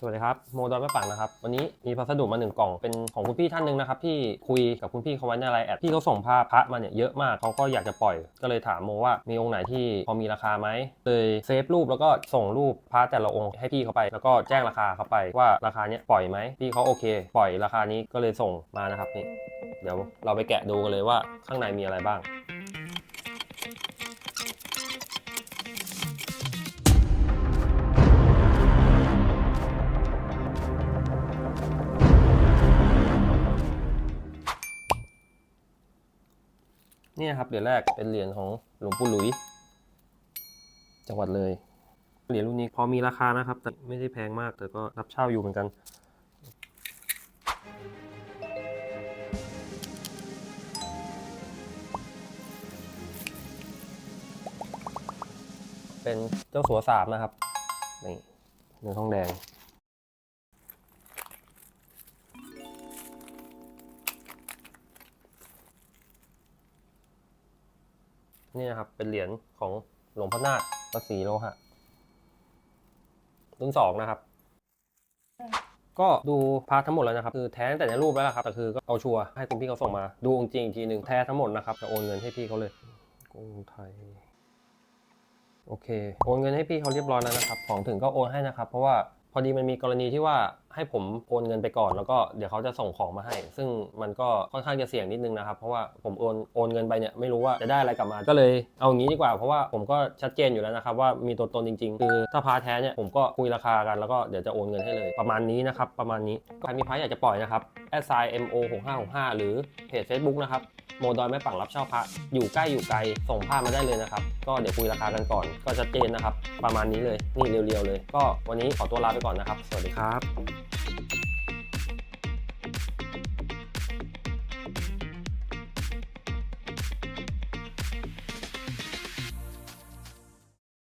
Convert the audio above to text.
สวัสดีครับโมดอยแม่ปังนะครับวันนี้มีพัสดุมาหนึ่งกล่องเป็นของคุณพี่ท่านหนึ่งนะครับที่คุยกับคุณพี่เขาไว้ในไลน์แอดพี่เขาส่งภาพพระมาเนี่ยเยอะมากเขาก็อยากจะปล่อย ก็เลยถามโมว่ามีองค์ไหนที่พอมีราคาไหมเลยเซฟรูปแล้วก็ส่งรูปพระแต่ละองค์ให้พี่เขาไป แล้วก็แจ้งราคาเขาไปว่าราคาเนี้ยปล่อยไหมพี่เขาโอเค ปล่อยราคานี้ก็เลยส่งมานะครับนี่เดี๋ยวเราไปแกะดูกันเลยว่าข้างในมีอะไรบ้าง นี่ครับเหรียญแรกเป็นเหรียญของหลวงปู่หลุย จังหวัดเลย เหรียญรุ่นนี้พอมีราคานะครับ แต่ไม่ได้แพงมาก แต่ก็รับเช่าอยู่เหมือนกันเป็นเจ้าสัวสามนะครับ นี่เนื้อทองแดง นี่นะครับ เป็นเหรียญของหลวงพ่อนาคประสีโลหะรุ่นสองนะครับ ก็ดูพาร์ททั้งหมดแล้วนะครับ คือแท้แต่ในรูปแล้วครับแต่คือก็เอาชัวร์ให้คุณพี่เขาส่งมา ดูองค์จริงอีกทีหนึ่งแท้ทั้งหมดนะครับจะโอนเงินให้พี่เขาเลยกรุงไทยโอเค โอนเงินให้พี่เขาเรียบร้อยแล้วนะครับ ของถึงก็โอนให้นะครับ เพราะว่า พอดีมันมีกรณีที่ว่าให้ผมโอนเงินไปก่อน แล้วก็เดี๋ยวเขาจะส่งของมาให้ ซึ่งมันก็ค่อนข้างจะเสี่ยงนิดนึงนะครับ เพราะว่าผมโอนโอนเงินไปเนี่ยไม่รู้ว่าจะได้อะไรกลับมาก็เลยเอางี้ดีกว่าเพราะว่าผมก็ชัดเจนอยู่แล้วนะครับว่ามีตัวตนจริงๆ คือถ้าพาแท้เนี่ยผมก็คุยราคากันแล้วก็เดี๋ยวจะโอนเงินให้เลย ประมาณนี้นะครับประมาณนี้ใครมีพาร์ทอยากจะปล่อยนะครับ s i m o 6 5 6 5หรือเพจ Facebook นะครับ โมดอยแม่ปังรับเช่าพระอยู่ใกล้อยู่ไกลส่งผ้ามาได้เลยนะครับ ก็เดี๋ยวคุยราคากันก่อน ก็ชัดเจนนะครับ ประมาณนี้เลยนี่เรียวๆเลย ก็วันนี้ขอตัวลาไปก่อนนะครับ สวัสดีครับ